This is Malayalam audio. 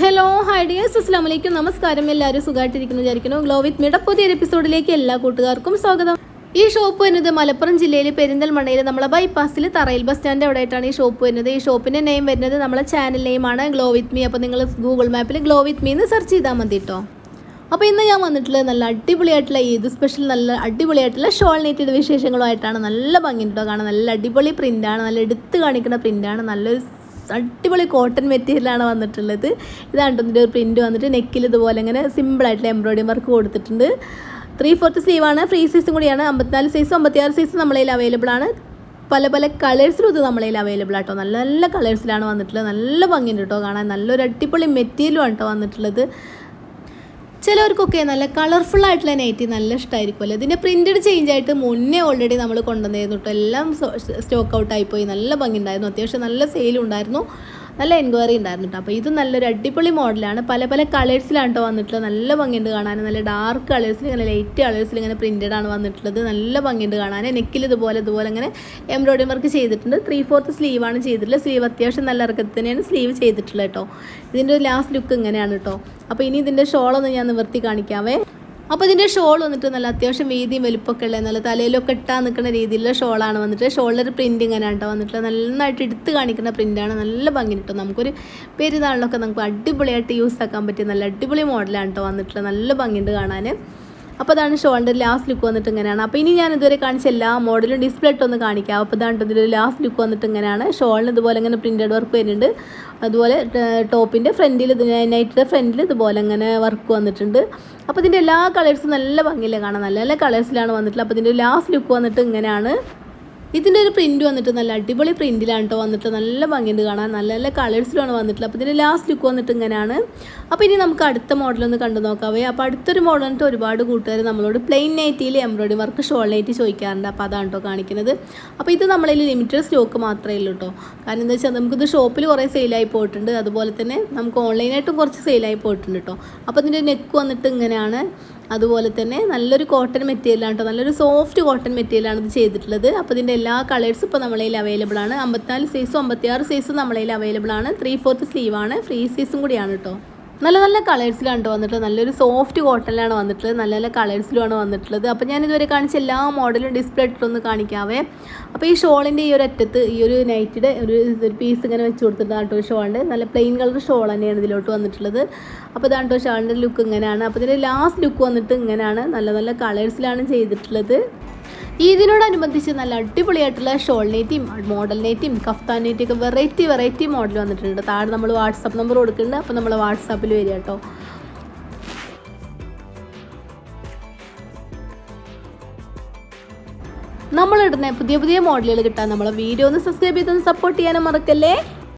ഹലോ ഹൈ ഡിയേഴ്സ് അസ്സാം വലൈക്കും നമസ്കാരം എല്ലാവരും സുഖമായിട്ടിരിക്കുന്നു വിചാരിക്കുന്നു. ഗ്ലോ വിത്ത് മീഡ പുതിയൊരു എപ്പിസോഡിലേക്ക് എല്ലാ കൂട്ടുകാർക്കും സ്വാഗതം. ഈ ഷോപ്പ് വരുന്നത് മലപ്പുറം ജില്ലയിൽ പെരിന്തൽമണ്ണയിൽ നമ്മളെ ബൈപ്പാസിൽ തറയിൽ ബസ് സ്റ്റാൻഡ് അവിടെ ആയിട്ടാണ് ഈ ഷോപ്പ് വരുന്നത്? ഈ ഷോപ്പിന്റെ നെയിം വരുന്നത് നമ്മളെ ചാനൽ നെയിമാണ് ഗ്ലോ വിത്ത് മീ അപ്പോൾ നിങ്ങൾ ഗൂഗിൾ മാപ്പിൽ ഗ്ലോ വിത്ത് മീ എന്ന് സെർച്ച് ചെയ്താൽ മതി കേട്ടോ അപ്പോൾ ഇന്ന് ഞാൻ വന്നിട്ടുള്ളത് നല്ല അടിപൊളിയായിട്ടുള്ള ഏത് സ്പെഷ്യൽ നല്ല അടിപൊളിയായിട്ടുള്ള ഷോൾ നെറ്റഡ് വിശേഷങ്ങളുമായിട്ടാണ്. നല്ല ഭംഗി കേട്ടോ കാണാൻ. നല്ല അടിപൊളി പ്രിന്റാണ് നല്ല എടുത്ത് കാണിക്കുന്ന പ്രിന്റാണ് നല്ലൊരു അടിപൊളി കോട്ടൺ മെറ്റീരിയലാണ് വന്നിട്ടുള്ളത്. ഇതാണ് ഇതിന്റെ ഒരു പ്രിന്റ് വന്നിട്ട് നെക്കിൽ ഇതുപോലെ ഇങ്ങനെ സിമ്പിളായിട്ടുള്ള എംബ്രോയിഡറി വർക്ക് കൊടുത്തിട്ടുണ്ട്. ത്രീ ഫോർത്ത് ആണ് ഫ്രീ സൈസും കൂടിയാണ്. അമ്പത്തിനാല് സൈസും അമ്പത്തിയാറ് സൈസും നമ്മളതിൽ അവൈലബിൾ ആണ്. പല പല കളേഴ്സിലും ഇത് നമ്മളതിൽ അവൈലബിൾ ആട്ടോ. നല്ല നല്ല കളേഴ്സിലാണ് വന്നിട്ടുള്ളത്. നല്ല ഭംഗിയുണ്ട് കേട്ടോ കാണാൻ. നല്ലൊരു അടിപൊളി മെറ്റീരിയലും കേട്ടോ വന്നിട്ടുള്ളത്. ചിലവർക്കൊക്കെ നല്ല കളർഫുൾ ആയിട്ടുള്ള നൈറ്റി നല്ല ഇഷ്ടമായിരിക്കുമല്ലോ ഇതിന്റെ പ്രിന്റഡ് ചേഞ്ച് ആയിട്ട് മുന്നേ ഓൾറെഡി നമ്മൾ കൊണ്ടുവന്നിരുന്നു കേട്ടോ എല്ലാം സ്റ്റോക്ക് ഔട്ട് ആയിപ്പോയി നല്ല ഭംഗി ഉണ്ടായിരുന്നു അത്യാവശ്യം നല്ല സെയിലും ഉണ്ടായിരുന്നു. നല്ല എൻക്വയറി ഉണ്ടായിരുന്നു കേട്ടോ അപ്പോൾ ഇത് നല്ലൊരു അടിപൊളി മോഡലാണ് പല പല കളേഴ്സിലാണ് കേട്ടോ വന്നിട്ടുള്ളത്. നല്ല ഭംഗിയുണ്ട് കാണാൻ നല്ല ഡാർക്ക് കളേഴ്സിൽ ഇങ്ങനെ ലൈറ്റ് കളേഴ്സിൽ ഇങ്ങനെ പ്രിന്റഡ് ആണ് വന്നിട്ടുള്ളത്. നല്ല ഭംഗിയുണ്ട് കാണാൻ നെക്കിൽ ഇതുപോലെ ഇതുപോലെ ഇങ്ങനെ എംബ്രോയിഡറി വർക്ക് ചെയ്തിട്ടുണ്ട്. ത്രീ ഫോർത്ത് ആണ് ചെയ്തിട്ടുള്ളത്. സ്ലീവ് അത്യാവശ്യം നല്ല ഇറക്കത്തിൽ തന്നെയാണ് സ്ലീവ് ചെയ്തിട്ടുള്ളത് കേട്ടോ ഇതിന്റെ ലാസ്റ്റ് ലുക്ക് ഇങ്ങനെയാണ് കേട്ടോ അപ്പോൾ ഇനി ഇതിന്റെ ഷോളൊന്ന് ഞാൻ നിവർത്തി കാണിക്കാവേ. അപ്പോൾ ഇതിന്റെ ഷോൾ വന്നിട്ട് നല്ല അത്യാവശ്യം വീതിയും വലുപ്പമൊക്കെ ഉള്ളത് നല്ല തലയിലൊക്കെ ഇട്ടാൻ നിൽക്കുന്ന രീതിയിലുള്ള ഷോളാണ് വന്നിട്ട്. ഷോളിലൊരു പ്രിന്റ് ഇങ്ങനെയാണ് കേട്ടോ വന്നിട്ട് നന്നായിട്ട് എടുത്ത് കാണിക്കുന്ന പ്രിന്റാണ് നല്ല ഭംഗി കിട്ടും നമുക്കൊരു പെരുന്നാളിലൊക്കെ നമുക്ക് അടിപൊളിയായിട്ട് യൂസ് ആക്കാൻ പറ്റിയ നല്ല അടിപൊളി മോഡലാണ് കേട്ടോ വന്നിട്ടുള്ളത്. നല്ല ഭംഗിയുണ്ട് കാണാൻ അപ്പോൾ അതാണ് ഷോളിന്റെ ലാസ്റ്റ് ലുക്ക് വന്നിട്ട് ഇങ്ങനെയാണ്. അപ്പോൾ ഇനി ഞാൻ ഇതുവരെ കാണിച്ച എല്ലാ മോഡലും ഡിസ്പ്ലേ ഇട്ടൊന്ന് കാണിക്കാം. അപ്പോൾ ഇതാണ് ഇതിന്റെ ലാസ്റ്റ് ലുക്ക് വന്നിട്ട് ഇങ്ങനെയാണ്. ഷോളിന് ഇതുപോലെ ഇങ്ങനെ പ്രിന്റഡ് വർക്ക് വരുന്നുണ്ട്. അതുപോലെ ടോപ്പിന്റെ ഫ്രണ്ടിൽ നൈറ്റിന്റെ ഫ്രണ്ടിൽ ഇതുപോലെ ഇങ്ങനെ വർക്ക് വന്നിട്ടുണ്ട്. അപ്പോൾ ഇതിന്റെ എല്ലാ കളേഴ്സും നല്ല ഭംഗിയിലാണ് കാണാൻ. നല്ല നല്ല കളേഴ്സിലാണ് വന്നിട്ടുള്ളത്. അപ്പോൾ ഇതിന്റെ ലാസ്റ്റ് ലുക്ക് വന്നിട്ട് ഇങ്ങനെയാണ്. ഇതിന്റെ ഒരു പ്രിന്റ് വന്നിട്ട് നല്ല അടിപൊളി പ്രിന്റിലാണ് കേട്ടോ വന്നിട്ട് നല്ല ഭംഗിയുണ്ട് കാണാൻ. നല്ല നല്ല കളേഴ്സിലാണ് വന്നിട്ടുള്ളത്. അപ്പോൾ ഇതിന്റെ ലാസ്റ്റ് ലുക്ക് വന്നിട്ട് ഇങ്ങനെയാണ്. അപ്പോൾ ഇനി നമുക്ക് അടുത്ത മോഡലൊന്ന് കണ്ടു നോക്കാവേ. അപ്പോൾ അടുത്തൊരു മോഡൽ വന്നിട്ട് ഒരുപാട് കൂട്ടുകാർ നമ്മളോട് പ്ലെയിൻ നൈറ്റിയിൽ എംബ്രോയിഡറി വർക്ക് ഷോൾ നൈറ്റി ചോദിക്കാറുണ്ട്. അപ്പോൾ അതാണ് കേട്ടോ കാണിക്കുന്നത്. അപ്പോൾ ഇത് നമ്മളതിൽ ലിമിറ്റഡ് സ്റ്റോക്ക് മാത്രമേ ഉള്ളൂ കേട്ടോ കാരണം എന്താ വെച്ചാൽ നമുക്കിത് ഷോപ്പിൽ കുറേ സെയിലായി പോയിട്ടുണ്ട്. അതുപോലെ തന്നെ നമുക്ക് ഓൺലൈനായിട്ടും കുറച്ച് സെയിലായി പോയിട്ടുണ്ട് കേട്ടോ അപ്പോൾ ഇതിന്റെ നെക്ക് വന്നിട്ട് ഇങ്ങനെയാണ്. അതുപോലെ തന്നെ നല്ലൊരു കോട്ടൺ മെറ്റീരിയലാണ് കേട്ടോ നല്ലൊരു സോഫ്റ്റ് കോട്ടൺ മെറ്റീരിയലാണ് ഇത് ചെയ്തിട്ടുള്ളത്. അപ്പോൾ ഇതിന്റെ എല്ലാ കളേഴ്സും ഇപ്പോൾ നമ്മളതിൽ അവൈലബിൾ ആണ്. അമ്പത്തിനാല് സൈസും അമ്പത്തിയാറ് സൈസും നമ്മളതിൽ അവൈലബിൾ ആണ്. ത്രീ ഫോർത്ത് സ്ലീവാണ് ഫ്രീ സൈസും കൂടിയാണ് കേട്ടോ നല്ല നല്ല കളേഴ്സിലാണ് വന്നിട്ടുള്ളത്. നല്ലൊരു സോഫ്റ്റ് കോട്ടണിലാണ് വന്നിട്ടുള്ളത്. നല്ല നല്ല കളേഴ്സിലുമാണ് വന്നിട്ടുള്ളത്. അപ്പോൾ ഞാൻ ഇതുവരെ കാണിച്ച എല്ലാ മോഡലും ഡിസ്പ്ലേ ഇട്ടൊന്ന് കാണിക്കാവേ. അപ്പോൾ ഈ ഷോളിന്റെ ഈ ഒരു അറ്റത്ത് ഈ ഒരു നൈറ്റിയുടെ ഒരു ഒരു പീസ് ഇങ്ങനെ വെച്ച് കൊടുത്തിട്ടാണ് ഷോ ഉണ്ട്. നല്ല പ്ലെയിൻ കളർ ഷോൾ തന്നെയാണ് ഇതിലോട്ട് വന്നിട്ടുള്ളത്. അപ്പോൾ ഇതാണ് കേട്ടോ ഷോളിന്റെ ലുക്ക് ഇങ്ങനെയാണ്. അപ്പോൾ ഇതിന്റെ ലാസ്റ്റ് ലുക്ക് വന്നിട്ട് ഇങ്ങനെയാണ്. നല്ല നല്ല കളേഴ്സിലാണ് ചെയ്തിട്ടുള്ളത്. ഇതിനോടനുബന്ധിച്ച് നല്ല അടിപൊളിയായിട്ടുള്ള ഷോൾ നെറ്റിയും മോഡൽ നെറ്റിയും കഫ്താൻ നെറ്റിയും ഒക്കെ വെറൈറ്റി വെറൈറ്റി മോഡൽ വന്നിട്ടുണ്ട്. താഴെ നമ്മൾ വാട്സപ്പ് നമ്പർ കൊടുക്കുന്നുണ്ട്. അപ്പോൾ നമ്മൾ വാട്സാപ്പിൽ വരിക കേട്ടോ. നമ്മളിടുന്ന പുതിയ പുതിയ മോഡലുകൾ കിട്ടാൻ നമ്മളെ വീഡിയോ ഒന്ന് സബ്സ്ക്രൈബ് ചെയ്തൊന്ന് സപ്പോർട്ട് ചെയ്യാനും മറക്കല്ലേ?